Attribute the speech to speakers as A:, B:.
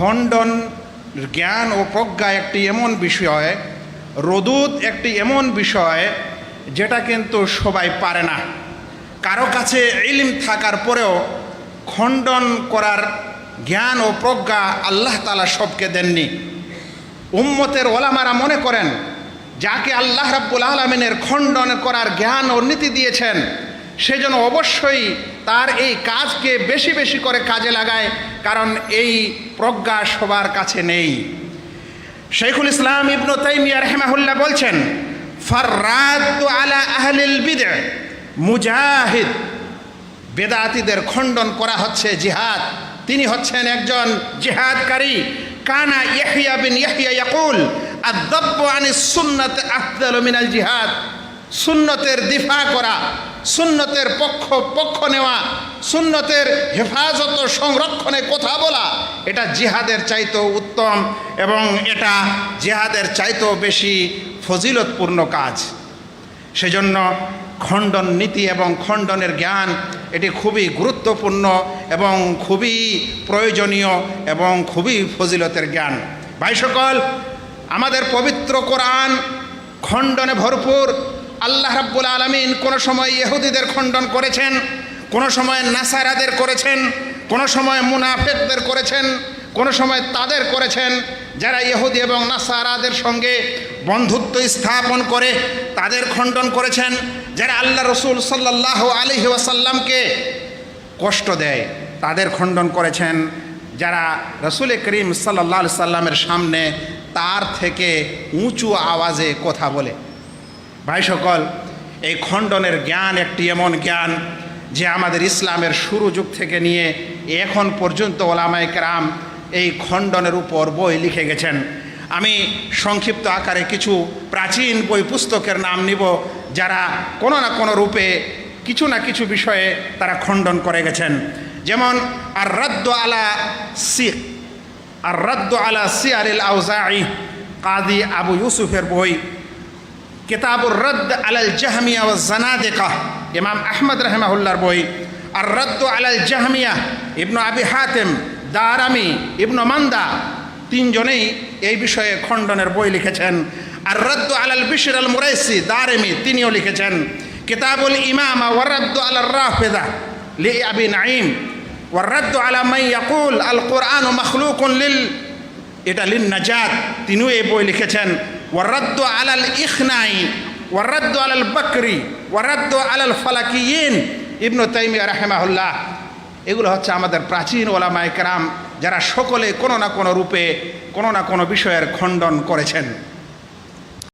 A: খণ্ডন জ্ঞান ও প্রজ্ঞা একটি এমন বিষয়, রদুত একটি এমন বিষয় যেটা কিন্তু সবাই পারে না। কারও কাছে ইলিম থাকার পরেও খণ্ডন করার জ্ঞান ও প্রজ্ঞা আল্লাহ তালা সবকে দেননি। উম্মতের ওলামারা মনে করেন, যাকে আল্লাহ রাব্বুল আলমিনের খণ্ডন করার জ্ঞান ও নীতি দিয়েছেন সেজন্য অবশ্যই তার এই কাজকে বেশি বেশি করে কাজে লাগায়, কারণ এই প্রজ্ঞা সবার কাছে নেই। শেখুল ইসলাম ইবনু তাইমিয়া রহমাহুল্লাহ বলছেন ফাররাদ্দু আলা আহলিল বিদআ, মুজাহিদ। বেদাতিদের খণ্ডন করা হচ্ছে জিহাদ। তিনি হচ্ছেন একজন জিহাদকারী। কানা ইয়াহিয়া বিন ইয়াহিয়া ইয়াকুল আদাব্বু আনিস সুন্নাত আফদালু মিনাল জিহাদ। সুন্নতের দিফা করা সুন্নতের পক্ষ পক্ষ নেওয়া, সুন্নতের হেফাজত সংরক্ষণে কথা বলা, এটা জিহাদের চাইতেও উত্তম এবং এটা জিহাদের চাইতেও বেশি ফজিলতপূর্ণ কাজ। সেজন্য খণ্ডন নীতি এবং খণ্ডনের জ্ঞান, এটি খুবই গুরুত্বপূর্ণ এবং খুবই প্রয়োজনীয় এবং খুবই ফজিলতের জ্ঞান। ভাই সকল, আমাদের পবিত্র কোরআন খণ্ডনে ভরপুর আল্লাহ রাব্বুল আলমিন কোনো সময় ইহুদিদের খণ্ডন করেছেন, কোনো সময় নাসারাদের করেছেন, কোনো সময় মুনাফেকদের করেছেন, কোনো সময় তাদের করেছেন। যারা ইহুদি এবং নাসারাদের সঙ্গে বন্ধুত্ব স্থাপন করে তাদের খণ্ডন করেছেন। যারা আল্লাহ রসুল সাল্লাহ আলহি ওয়াসাল্লামকে কষ্ট দেয়, তাদের খণ্ডন করেছেন। যারা রসুল করিম সাল্লাহ সাল্লামের সামনে তার থেকে উঁচু আওয়াজে কথা বলে ভাই সকল, এই খণ্ডনের জ্ঞান একটি এমন জ্ঞান যে আমাদের ইসলামের শুরু যুগ থেকে নিয়ে এখন পর্যন্ত ওলামায় কেরাম এই খণ্ডনের উপর বই লিখে গেছেন। আমি সংক্ষিপ্ত আকারে কিছু প্রাচীন বই পুস্তকের নাম নিব যারা কোনো না কোনো রূপে কিছু না কিছু বিষয়ে তারা খণ্ডন করে গেছেন। যেমন আর রদ্দ আলা সি আর রদ্দ আলা সিয়ারিল আউজাই কাদি আবু ইউসুফের বই কিতাবুর রদ্দ আলাল জাহমিয়া ও জানাদেকা। ইমাম আহমদ রহমাহুল্লার বই। আর রদ্দ আলাল জাহমিয়া ইবনু আবি হাতেম, দারামি, ইবনু মান্দা তিনজনেই এই বিষয়ে খণ্ডনের বই লিখেছেন। আর রদ্দ আলাল বিশির আল মুরাইসি, দারেমি, তিনিও লিখেছেন। কিতাবুল ইমামা ওয়ারদ্দ আলাল রাফেদা লি আবি নাইম ওয়ারদ্দ আলা মাই ইয়াকুল, আল কোরআন মখলুকুন লিল। এটা লিন নাজাত, তিনিও এই বই লিখেছেন। ওয়ারদ্দ আলাল ইখনাই ওয়ারাদ্দু আলাল বকরি ওয়ারাদ্দু আলাল ফালাকিয়িন ইবনু তাইমিয়া রাহেমাহুল্লাহ। এগুলো হচ্ছে আমাদের প্রাচীন ওলামায় কেরাম যারা সকলে কোনো না কোনো রূপে কোনো না কোনো বিষয়ের খণ্ডন করেছেন।